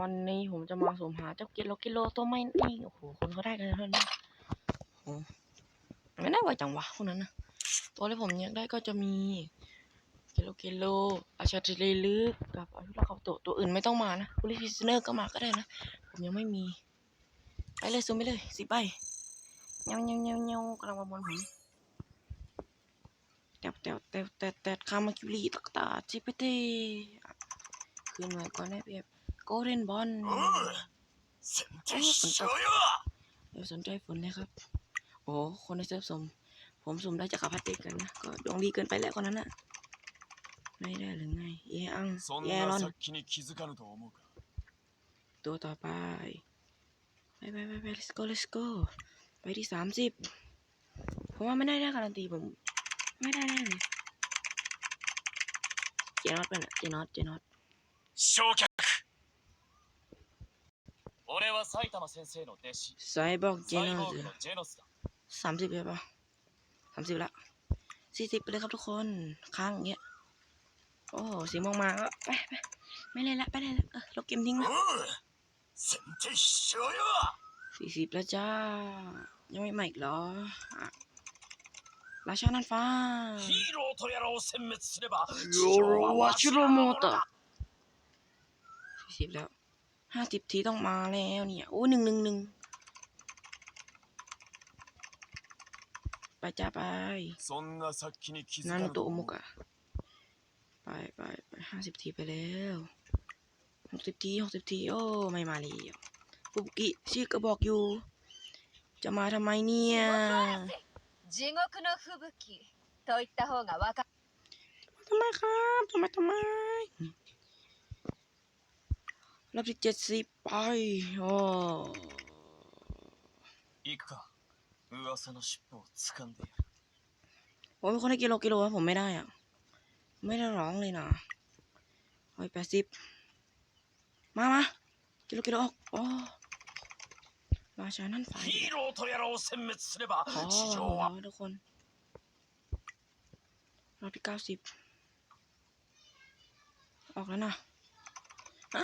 วันนี้ผมจะมาสมหาเจ้ากิโลกิโลตัวไม่นี่โอ้โหคนเขาได้กันแล้วนะโอ้โหไม่ได้ไวจังวะพวกนั้นนะตัวที่ผมอยากได้ก็จะมีกิโลกิโลอาชาทะเลลึกกับอายุราเขาโตะตัวอื่นไม่ต้องมานะบูลิฟิสเนอร์ก็มาก็ได้นะ ผมยังไม่มี ไปเลยซูมไปเลยสิบใบเงี้ยวเงี้ยวเงี้ยวเงี้ยวกำลังมาบนผมแตวแตวแตวแตวแตวคามาคิรีตักตาจิปเตขึ้นไว้ก่อนนะเพียบ โกลเด้นบอลสนใจสเอวสนใจฝนเลยครับ โอ้คนในเซิร์ฟสม ผมสมได้จากกับพัตติกันนะ ก็ดวงดีเกินไปแล้วคนนั้นน่ะ ไม่ได้หรือไง เยอังเยรอนตัวต่อไป ไปไปไปไป let's go let's go ไปที่สามสิบผมว่าไม่ได้ได้การันตีผม ไม่ได้แน่เลยเจนอตไป็นเจนอตเจนอต 俺は埼玉先生の弟子 ไซบอร์กเจ サ น イ อ ボ ต ーグのジェノスだ สามสิบใช่ปะสามสิบละสี่สิบไปเลยครับทุกคน ค้างอย่างเงี้ย โอ้สีม่วงมาก็ไปไปไม่เล่นละไปเล่นละเออลบเกมทิ้ง お นะ う先天しろよ สี่สิบแล้วจ้า ยังไม่มาอีกเหรออ่ะราชานันฟ้า ヒーローとやらを殲滅すれば โยโรวาชิโรโมโตะสี่สิบแล้ว ห้าสิบทีต้องมาแล้วเนี่ย โอ้หนึ่งหนึ่งหนึ่งไปจ้าไปนั่นตัวมุกอะไปไปไปห้าสิบทีไปแล้วหกสิบทีหกสิบทีโอ้ไม่มาเลยปุกกิชื่อก็บอกอยู่ จะมาทำไมเนี่ยทำไมครับทำไมทำไม รอบที่เจ็ดสิบไปโอ้ 行くか噂の尻尾を掴んでやる โอ้ยมีคนให้กิโลกิโลอะผมไม่ได้อ่ะ ไม่ได้ร้องเลยนะโอ้ยแปดสิบมามากิโลกิโลออกโอ้ราชานั่นไฟ ヒーローとやらを殲滅すれば ขอ 地上 ขอ は ทุกคน รอบที่เก้าสิบออกแล้วนะอะ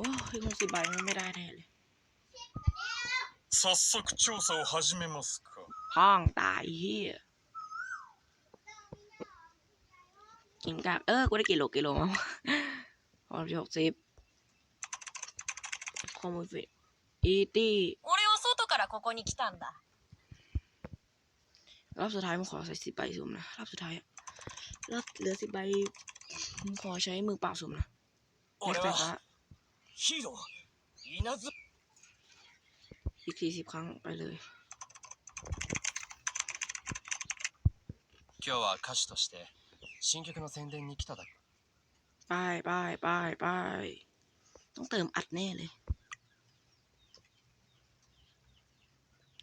อ้ยคงสิบใบมันไม่ได้แน่เลย 早速調査を始めますか พ้องตายเฮียกินกากเออ กูได้กิโลกิโลมาพอที่หกสิบคอมมูฟิอีตี้ 俺を外からここに来たんだ รอบสุดท้ายผมขอใส่สิบใบสุ่มนะ รอบสุดท้ายอะรอบเหลือสิบใบผมขอใช้มือเปล่าสุ่มนะแม็ ก 俺 ซ์ไฟฟ้า はヒーロー稲妻 อีกสี่สิบครั้งไปเลย 今日は歌手として新曲の宣伝に来ただけ ไปไปไปไปต้องเติมอัดแน่เลย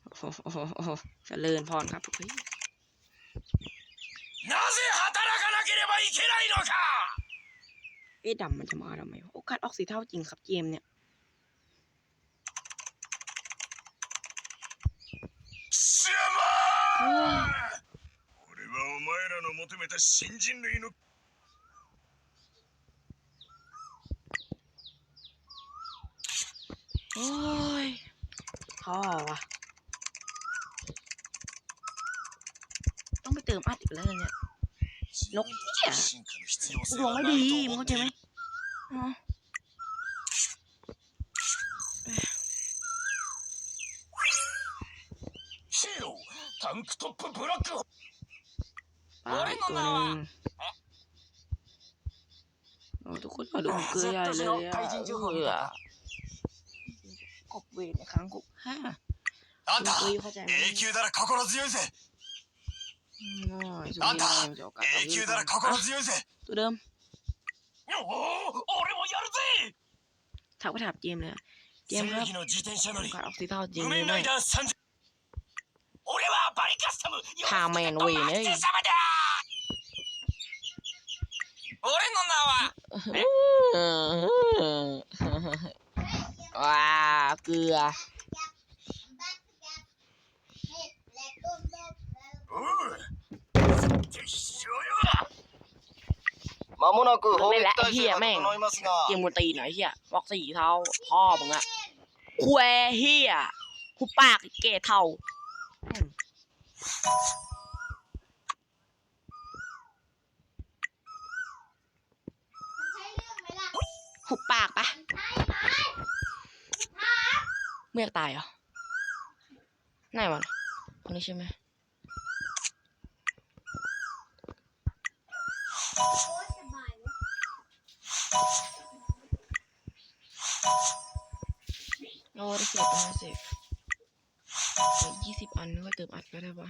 โอ้โหโอ้โหโอ้โหเจริญพรครับเฮ้ย なぜ働かなければいけないのか เอ๊ะดำมันจะมาทำไมวะ ะ โอกาสออกสีเท่าจริงครับเกมเนี่ย 貴様โอ้ย 俺はお前らの求めた新人類の โอ้ยท้อว่ะ ต้องไปเติมอัดอีกแล้วเนี่ย นกเหี้ย 進化の必要性 ดวง は ไม่ な ดี い มึ と ง 思っ เข้าใจ てい ไหม る อ๋อ クトップブラックホ ไปตัวหนึ่งโอ้ทุกคนมาดูเกลือใหญ่เลยอ่ะเออกบเวทในครั้งกุกห้า あんた เกลือเข้าใจไหม 永久なら心強いぜ อืมโอ้ยสุดยอดเลยมันจะโอกาส 永久なら心 อ่ะ 強いぜ ตัวเดิม おお俺もやるぜ ทักไปถามเจมส์เลยอะเจมส์ครับ 正義の自転車乗り การออกซิเทาจริง 無 หรือ 面 ไม่ ライダー30俺は พาแมนเวนเอ้ยว้าเกลือมามุนากุโฮมิตเฮียแม่งเกมมูตีหน่อยเฮียบอกสี่เท่าพ่อมึงอะควเฮียคุปปากเกเท่า หุบปากปะไม่อยากตายเหรอไหนวะคนนี้ใช่ไหมโอ้ได้เสียไปห้าสิบ ยี่สิบอันก็เติมอัดก็ได้ปะ